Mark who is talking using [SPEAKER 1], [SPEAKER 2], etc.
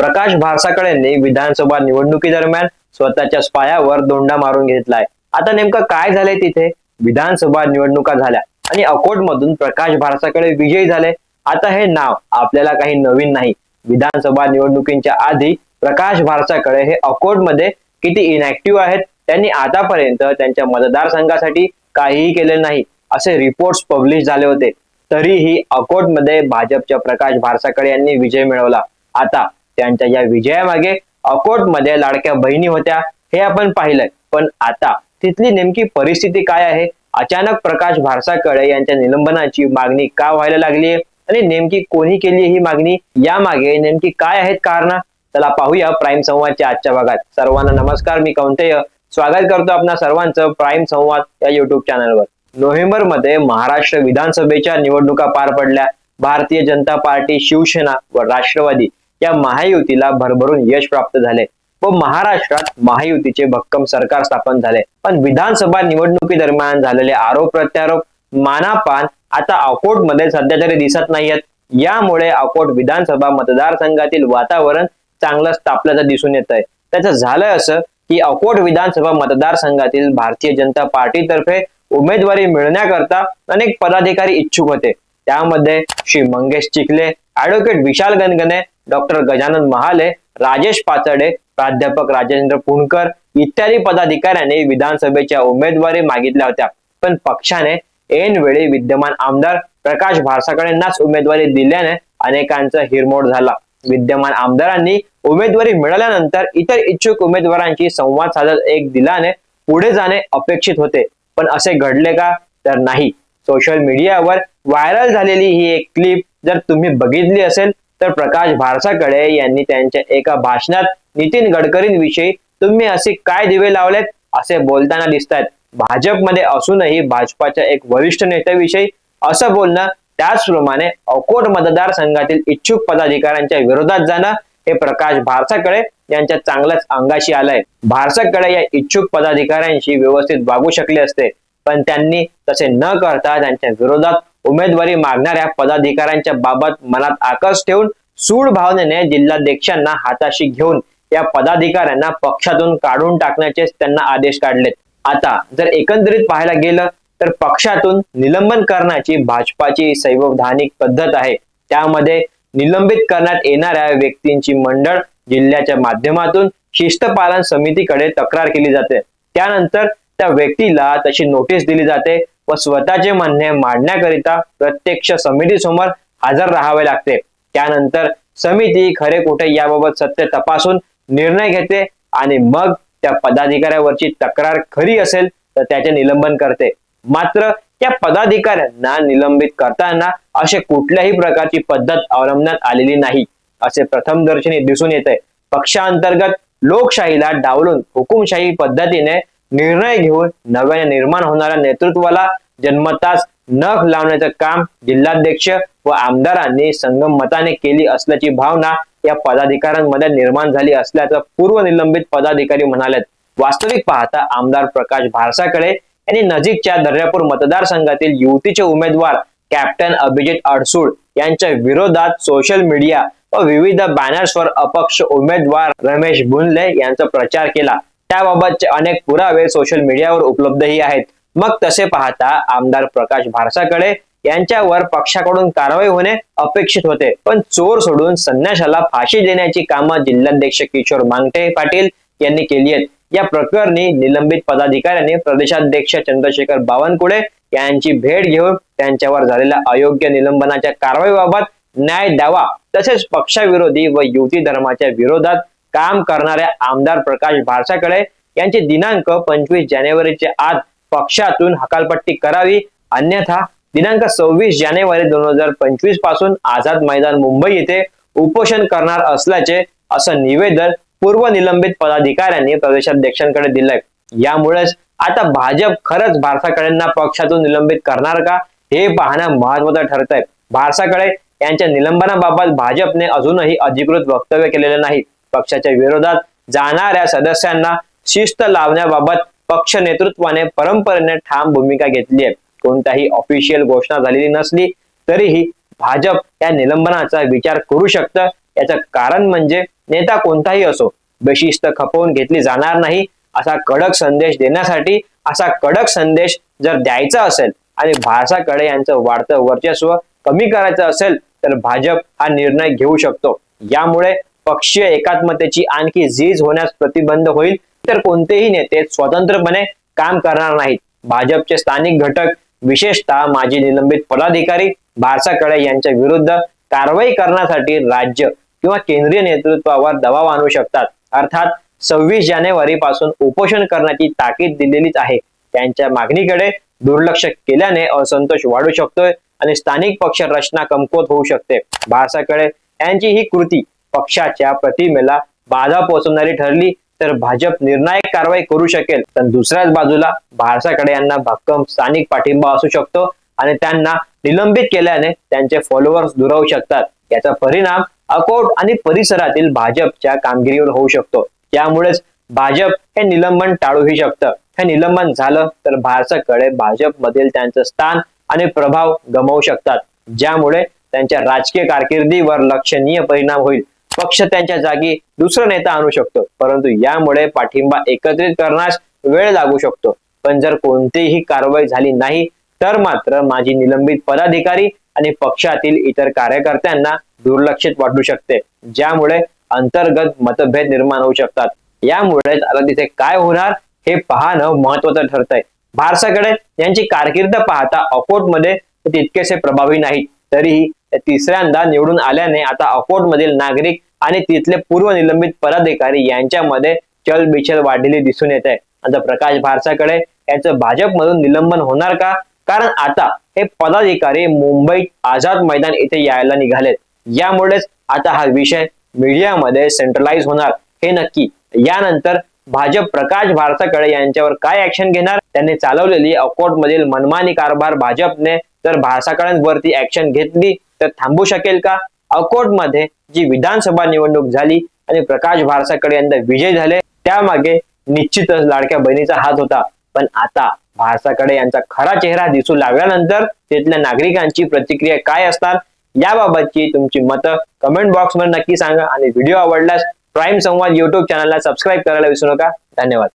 [SPEAKER 1] प्रकाश भारसाकळेंनी विधानसभा निवडणुकी दरम्यान स्वतःच्या पायावर दोंडा मारून घेतलाय. आता नेमकं काय झालंय तिथे? विधानसभा निवडणुका झाल्या आणि अकोट मधून प्रकाश भारसाकडे विजयी झाले. आता हे नाव आपल्याला काही नवीन नाही. विधानसभा निवडणुकींच्या आधी प्रकाश भारसाकडे हे अकोटमध्ये किती इनॅक्टिव्ह आहेत त्यांनी आतापर्यंत त्यांच्या मतदारसंघासाठी काहीही केले नाही असे रिपोर्ट्स पब्लिश झाले होते. तरीही अकोटमध्ये भाजपच्या प्रकाश भारसाकडे यांनी विजय मिळवला. आता त्यांच्या या विजयामागे अकोटमध्ये लाडक्या बहिणी होत्या हे आपण पाहिलंय. पण आता तिथली नेमकी परिस्थिती काय आहे? अचानक प्रकाश भारसाकडे यांच्या निलंबनाची मागणी का व्हायला लागली आणि नेमकी कोणी केली ही मागणी? यामागे नेमकी काय आहेत कारण? चला पाहूया प्राईम संवादच्या आजच्या भागात. सर्वांना नमस्कार मी कौंतेय. स्वागत करतो आपणा सर्वांचं प्राईम संवाद या युट्यूब चॅनलवर नोव्हेंबरमध्ये महाराष्ट्र विधानसभेच्या निवडणुका पार पडल्या. भारतीय जनता पार्टी शिवसेना व राष्ट्रवादी या महायुतीला भरभरून यश प्राप्त झाले व महाराष्ट्रात महायुतीचे भक्कम सरकार स्थापन झाले. पण विधानसभा निवडणुकी दरम्यान झालेले आरोप प्रत्यारोप मानापान आता अकोटमध्ये सध्या तरी दिसत नाहीयेत. यामुळे अकोट विधानसभा मतदारसंघातील वातावरण चांगलंच तापल्याचं दिसून येत आहे त्याचं झालंय असं की अकोट विधानसभा मतदारसंघातील भारतीय जनता पार्टीतर्फे उमेदवारी मिळण्याकरता अनेक पदाधिकारी इच्छुक होते. त्यामध्ये श्री मंगेश चिखले ऍडव्होकेट विशाल गणगणे डॉक्टर गजानन महाले राजेश पाचडे प्राध्यापक राजेंद्र पुणकर इत्यादी पदाधिकाऱ्यांनी विधानसभेच्या उमेदवारी मागितल्या होत्या. पण पक्षाने ऐन वेळी विद्यमान आमदार प्रकाश भारसाकडेंनाच उमेदवारी दिल्याने अनेकांचा हिरमोड झाला. विद्यमान आमदारांनी उमेदवारी मिळाल्यानंतर इतर इच्छुक उमेदवारांशी संवाद साधत एक दिलाने पुढे जाणे अपेक्षित होते. पण असे घडले का? तर नाही. सोशल मीडियावर व्हायरल झालेली ही एक क्लिप जर तुम्ही बघितली असेल तर प्रकाश भारसाकडे यांनी त्यांच्या एका भाषणात नितीन गडकरींविषयी तुम्ही असे काय दिवे लावलेत? असे बोलताना दिसत आहेत भाजपमध्ये असूनही भाजपाच्या एक वरिष्ठ नेत्याविषयी असं बोलणं त्याचप्रमाणे अकोट मतदारसंघातील इच्छुक पदाधिकाऱ्यांच्या विरोधात जाणं हे प्रकाश भारसाकडे यांच्या चांगल्याच अंगाशी आलंय. भारसाकडे या इच्छुक पदाधिकाऱ्यांशी व्यवस्थित वागू शकले असते पण त्यांनी तसे न करता त्यांच्या विरोधात उमेदवारी मागणाऱ्या पदाधिकाऱ्यांच्या बाबत मनात आकस ठेवून सूड भावनेने जिल्हाध्यक्षांना हाताशी घेऊन या पदाधिकाऱ्यांना पक्षातून काढून टाकण्याचे त्यांना आदेश काढलेत. आता जर एकंदरीत पाहायला गेलं तर पक्षातून निलंबन करण्याची भाजपाची संवैधानिक पद्धत आहे. त्यामध्ये निलंबित करण्यात येणाऱ्या व्यक्तींची मंडळ जिल्ह्याच्या माध्यमातून शिस्तपालन समितीकडे तक्रार केली जाते. त्यानंतर त्या व्यक्तीला तशी नोटीस दिली जाते. व स्वतःचे म्हणणे मांडण्याकरिता प्रत्यक्ष समितीसमोर हजर राहावे लागते. त्यानंतर समिती खरे कुठे याबाबत सत्य तपासून निर्णय घेते आणि मग त्या पदाधिकाऱ्यावरची तक्रार खरी असेल तर त्याचे निलंबन करते. मात्र त्या पदाधिकाऱ्यांना निलंबित करताना असे कुठल्याही प्रकारची पद्धत अवलंबण्यात आलेली नाही असे प्रथमदर्शनी दिसून येते. पक्षांतर्गत लोकशाहीला डावलून हुकुमशाही पद्धतीने निर्णय घेऊन नव्याने निर्माण होणाऱ्या नेतृत्वाला जन्मताच नख लावण्याचं काम जिल्हाध्यक्ष व आमदारांनी संगम मताने केली असल्याची भावना या पदाधिकाऱ्यांमध्ये निर्माण झाली असल्याचं पूर्व निलंबित पदाधिकारी म्हणालेत. वास्तविक पाहता आमदार प्रकाश भारसाकडे यांनी नजीकच्या दर्यापूर मतदारसंघातील युतीचे उमेदवार कॅप्टन अभिजित अडसूळ यांच्या विरोधात सोशल मीडिया व विविध बॅनर्सवर अपक्ष उमेदवार रमेश बुनले यांचा प्रचार केला. त्याबाबतचे अनेक पुरावे सोशल मीडियावर उपलब्धही आहेत. मग तसे पाहता आमदार प्रकाश भारसाकडे यांच्यावर पक्षाकडून कारवाई होणे अपेक्षित होते. पण चोर सोडून संन्याशाला फाशी देण्याची कामं जिल्हाध्यक्ष किशोर मांगटे पाटील यांनी केली आहेत. या प्रकरणी निलंबित पदाधिकाऱ्यांनी प्रदेशाध्यक्ष चंद्रशेखर बावनकुळे यांची भेट घेऊन त्यांच्यावर झालेल्या अयोग्य निलंबनाच्या कारवाईबाबत न्याय द्यावा तसेच पक्षाविरोधी व युती धर्माच्या विरोधात काम करणाऱ्या आमदार प्रकाश भारसाकडे यांचे दिनांक पंचवीस जानेवारीच्या आत पक्षातून हकालपट्टी करावी. अन्यथा दिनांक सव्वीस जानेवारी दोन हजार पंचवीसपासून आझाद मैदान मुंबई येथे उपोषण करणार असल्याचे असं निवेदन पूर्व निलंबित पदाधिकाऱ्यांनी प्रदेशाध्यक्षांकडे दिलंय. यामुळेच आता भाजप खरंच भारसाकडेंना पक्षातून निलंबित करणार का हे पाहणं महत्वाचं ठरत आहे भारसाकडे यांच्या निलंबनाबाबत भाजपने अजूनही अधिकृत वक्तव्य केलेलं नाही. पक्षाच्या विरोधात जाणाऱ्या सदस्यांना शिस्त लावण्याबाबत पक्ष नेतृत्वाने परंपरेने ठाम भूमिका घेतली आहे. कोणत्याही ऑफिशियल घोषणा झालेली नसली तरीही भाजप या निलंबनाचा विचार करू शकतं. याचं कारण म्हणजे नेता कोणताही असो बेशिस्त खपवून घेतली जाणार नाही असा कडक संदेश देण्यासाठी असा कडक संदेश जर द्यायचा असेल आणि भारसाकडे यांचं वाढतं वर्चस्व कमी करायचं असेल तर भाजप हा निर्णय घेऊ शकतो. यामुळे पक्षीय एकात्मतेची आणखी झीज होण्यास प्रतिबंध होईल तर कोणतेही नेते स्वतंत्रपणे काम करणार नाहीत. भाजपचे स्थानिक घटक विशेषतः माजी निलंबित पदाधिकारी भारसाकडे यांच्या विरुद्ध कारवाई करण्यासाठी राज्य किंवा केंद्रीय नेतृत्वावर दबाव आणू शकतात. अर्थात सव्वीस जानेवारी पासून उपोषण करण्याची ताकीद दिलेलीच आहे. त्यांच्या मागणीकडे दुर्लक्ष केल्याने असंतोष वाढू शकतोय आणि स्थानिक पक्ष रचना कमकुवत होऊ शकते. भारसाकडे यांची ही कृती पक्षाच्या प्रतिमेला बाधा पोहोचवणारी ठरली तर भाजप निर्णायक कारवाई करू शकेल. तर दुसऱ्याच बाजूला भारसाकडे यांना भक्कम स्थानिक पाठिंबा असू शकतो आणि त्यांना निलंबित केल्याने त्यांचे फॉलोअर्स दुरावू शकतात. याचा परिणाम अकोट आणि परिसरातील भाजपच्या कामगिरीवर होऊ शकतो. त्यामुळेच भाजप हे निलंबन टाळूही शकतं. हे निलंबन झालं तर भारसाकडे भाजपमधील त्यांचं स्थान आणि प्रभाव गमावू शकतात. ज्यामुळे त्यांच्या राजकीय कारकिर्दीवर लक्षणीय परिणाम होईल. पक्ष त्यांच्या जागी दुसरा नेता आणू शकतो. परंतु यामुळे पाठिंबा एकत्रित करण्यास वेळ लागू शकतो. पण जर कोणतीही कारवाई झाली नाही तर मात्र माझी निलंबित पदाधिकारी आणि पक्षातील इतर कार्यकर्त्यांना दुर्लक्षित वाटू शकते ज्यामुळे अंतर्गत मतभेद निर्माण होऊ शकतात. यामुळेच आता तिथे काय होणार हे पाहणं महत्वाचं ठरतंय. भारसाकडे यांची कारकीर्द पाहता अकोटमध्ये तितकेसे प्रभावी नाहीत. तरीही तिसऱ्यांदा निवडून आल्याने आता अकोटमधील नागरिक आणि तिथले पूर्व निलंबित पदाधिकारी यांच्यामध्ये चलबिचल वाढलेली दिसून येत आहे. आता प्रकाश भारसाकडे यांचं भाजपमधून निलंबन होणार का? कारण आता हे पदाधिकारी मुंबईत आझाद मैदान इथे यायला निघालेत. यामुळेच आता हा विषय मीडियामध्ये सेंट्रलाइज होणार. हे नक्की. यानंतर भाजप प्रकाश भारताकडे यांच्यावर काय ऍक्शन घेणार? त्यांनी चालवलेली अकोटमधील मनमानी कारभार भाजपने जर भारसाकडांवरती ऍक्शन घेतली तर थांबू शकेल का? अकोटमध्ये जी विधानसभा निवडणूक झाली आणि प्रकाश भारसाकडे यंदा विजय झाले त्यामागे निश्चितच लाडक्या बहिणीचा हात होता. पण आता भारसाकडे यांचा खरा चेहरा दिसू लागल्यानंतर तिथल्या नागरिकांची प्रतिक्रिया काय असतात? याबाबतची तुमची मतं कमेंट बॉक्समध्ये नक्की सांगा आणि व्हिडिओ आवडल्यास प्राईम संवाद युट्यूब चॅनलला सबस्क्राईब करायला विसरू नका. धन्यवाद.